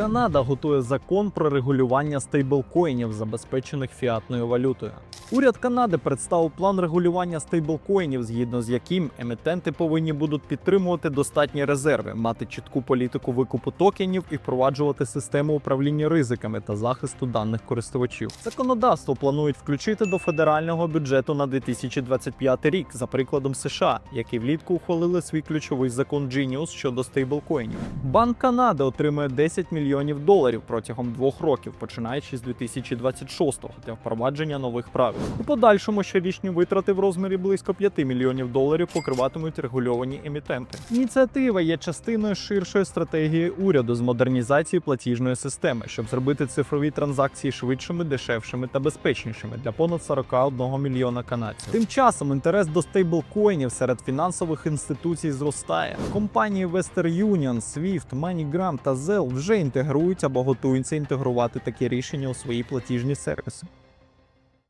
Канада готує закон про регулювання стейблкоїнів, забезпечених фіатною валютою. Уряд Канади представив план регулювання стейблкоїнів, згідно з яким емітенти повинні будуть підтримувати достатні резерви, мати чітку політику викупу токенів і впроваджувати систему управління ризиками та захисту даних користувачів. Законодавство планують включити до федерального бюджету на 2025 рік, за прикладом США, які влітку ухвалили свій ключовий закон Genius щодо стейблкоїнів. Банк Канади отримує 10 мільйонів доларів протягом двох років, починаючи з 2026-го, для впровадження нових правил. У подальшому щорічні витрати в розмірі близько 5 мільйонів доларів покриватимуть регульовані емітенти. Ініціатива є частиною ширшої стратегії уряду з модернізації платіжної системи, щоб зробити цифрові транзакції швидшими, дешевшими та безпечнішими для понад 41 мільйона канадців. Тим часом інтерес до стейблкоїнів серед фінансових інституцій зростає. Компанії Western Union, Swift, MoneyGram та Zelle вже інтегрують або готуються інтегрувати такі рішення у свої платіжні сервіси.